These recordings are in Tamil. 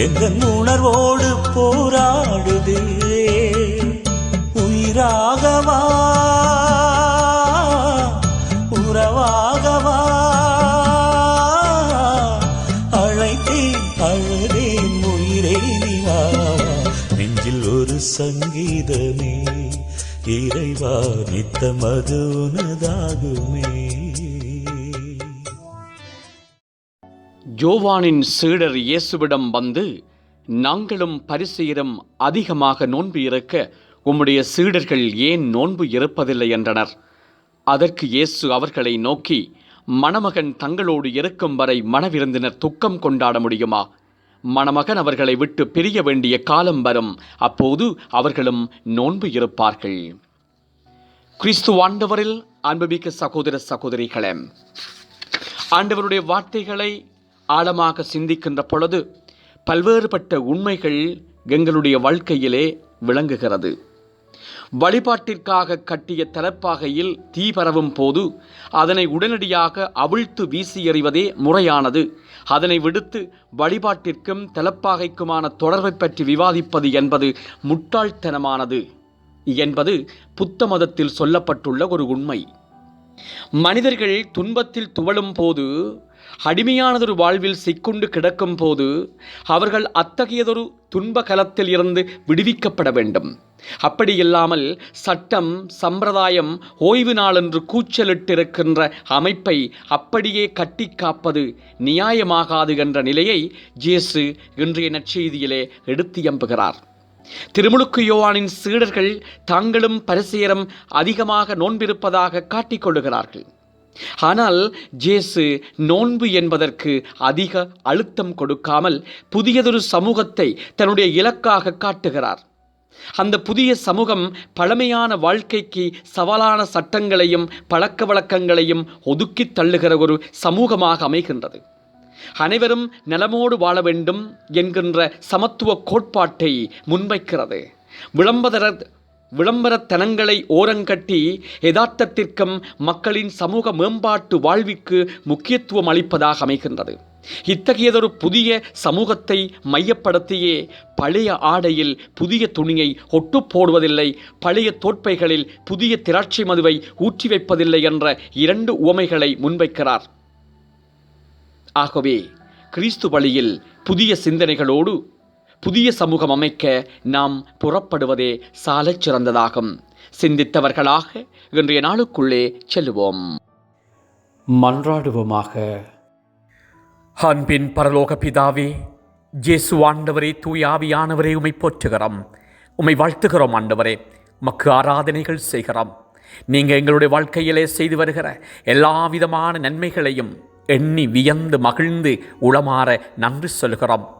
எந்த உணர்வோடு போராடுதே? உயிராகவா? உறவாகவா? அழைத்தேன் அழுதேன் உயிரே நிவாவா நெஞ்சில் ஒரு சங்கீதமே இறைவா நித்தமது உனதாகுமே. யோவானின் சீடர் இயேசுவிடம் வந்து நாங்களும் பரிசீரம் அதிகமாக நோன்பு இருக்க உம்முடைய சீடர்கள் ஏன் நோன்பு இருப்பதில்லை என்றனர். அதற்கு இயேசு அவர்களை நோக்கி மணமகன் தங்களோடு இருக்கும் வரை மணவிருந்தினர் துக்கம் கொண்டாட முடியுமா? மணமகன் அவர்களை விட்டு பிரிய வேண்டிய காலம் வரும் அப்போது அவர்களும் நோன்பு இருப்பார்கள். கிறிஸ்து ஆண்டவரில் அன்புமிக்க சகோதர சகோதரிகளே ஆண்டவருடைய வார்த்தைகளை ஆழமாக சிந்திக்கின்ற பொழுது பல்வேறுபட்ட உண்மைகள் எங்களுடைய வாழ்க்கையிலே விளங்குகிறது. வழிபாட்டிற்காக கட்டிய தலப்பாகையில் தீ பரவும் போது அதனை உடனடியாக அவிழ்த்து வீசி எறிவதே முறையானது. அதனை விடுத்து வழிபாட்டிற்கும் தலப்பாகைக்குமான தொடர்பை பற்றி விவாதிப்பது என்பது முட்டாள்தனமானது என்பது புத்த மதத்தில் சொல்லப்பட்டுள்ள ஒரு உண்மை. மனிதர்கள் துன்பத்தில் துவளும் போது அடிமையானதொரு வாழ்வில் சிக்குண்டு கிடக்கும் போது அவர்கள் அத்தகையதொரு துன்ப கலத்தில் இருந்து விடுவிக்கப்பட வேண்டும். அப்படியில்லாமல் சட்டம் சம்பிரதாயம் ஓய்வு நாள் என்று கூச்சலிட்டிருக்கின்ற அமைப்பை அப்படியே கட்டி காப்பது நியாயமாகாது என்ற நிலையை ஜேசு இன்றைய நற்செய்தியிலே எடுத்தியம்புகிறார் திருமுழுக்கு யோவானின் சீடர்கள் தாங்களும் பரிசேரம் அதிகமாக நோன்பிருப்பதாக காட்டிக்கொள்ளுகிறார்கள் ஆனால் ஜேசு நோன்பு என்பதற்கு அதிக அழுத்தம் கொடுக்காமல் புதியதொரு சமூகத்தை தன்னுடைய இலக்காக காட்டுகிறார். அந்த புதிய சமூகம் பழமையான வாழ்க்கைக்கு சவாலான சட்டங்களையும் பழக்க வழக்கங்களையும் ஒதுக்கித் தள்ளுகிற ஒரு சமூகமாக அமைகின்றது. அனைவரும் நலமோடு வாழ வேண்டும் என்கின்ற சமத்துவ கோட்பாட்டை முன்வைக்கிறது. விளம்பர விளம்பரத்தனங்களை ஓரங்கட்டி யதார்த்தத்திற்கும் மக்களின் சமூக மேம்பாட்டு வாழ்விற்கு முக்கியத்துவம் அளிப்பதாக அமைகின்றது. இத்தகையதொரு புதிய சமூகத்தை மையப்படுத்தியே பழைய ஆடையில் புதிய துணியை ஒட்டு போடுவதில்லை பழைய தோற்பைகளில் புதிய திராட்சை மதுவை ஊற்றி வைப்பதில்லை என்ற இரண்டு உவமைகளை முன்வைக்கிறார். ஆகவே கிறிஸ்து வழியில் புதிய சிந்தனைகளோடு புதிய சமூகம் அமைக்க நாம் புறப்படுவதே சாலச் சிறந்ததாகும். சிந்தித்தவர்களாக இன்றைய நாளுக்குள்ளே செல்லுவோம் மன்றாடுவோமாக. அன்பின் பரலோக பிதாவே ஜேசு ஆண்டவரே தூய ஆவியானவரே உமை போற்றுகிறோம். உமை வாழ்த்துகிறோம் ஆண்டவரே. மக்கு ஆராதனைகள் செய்கிறோம். நீங்கள் எங்களுடைய வாழ்க்கையிலே செய்து வருகிற எல்லா விதமான நன்மைகளையும் எண்ணி வியந்து மகிழ்ந்து உளமாற நன்றி சொல்கிறோம்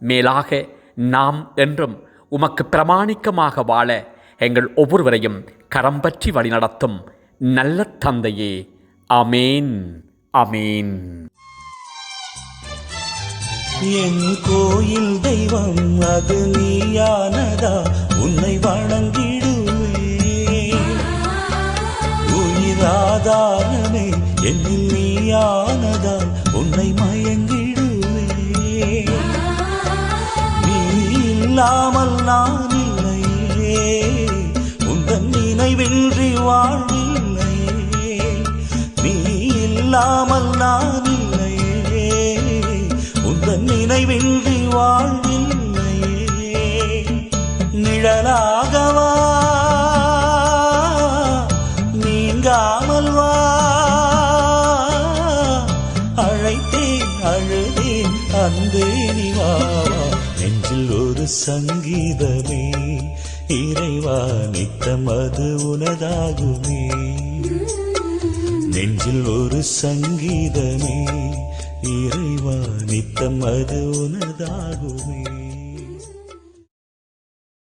மேலாக நாம் என்றும் உமக்கு பிரமாணிக்கமாக வாழ எங்கள் ஒவ்வொருவரையும் கரம் பற்றி வழிநடத்தும் நல்ல தந்தையே. அமேன் அமேன் என் கோயில் தெய்வம் அது நீயானதா? இல்லாமல் நான் இல்லையே. உந்தன் நினைவின்றி வாழ்வில்லையே. நீ இல்லாமல் நான் இல்லையே. உந்தன் நினைவின்றி வாழ்வில்லையே. நிழலாகவா நீங்காமல் வா. அழைத்தேன் அழுதேன் அன்பே நிவாவா நெஞ்சில் ஒரு சங்கீதமே இறைவா நித்தம் அது உனதாகுமே. நெஞ்சில் ஒரு சங்கீதமே இறைவா நித்தம் அது உனதாகுமே.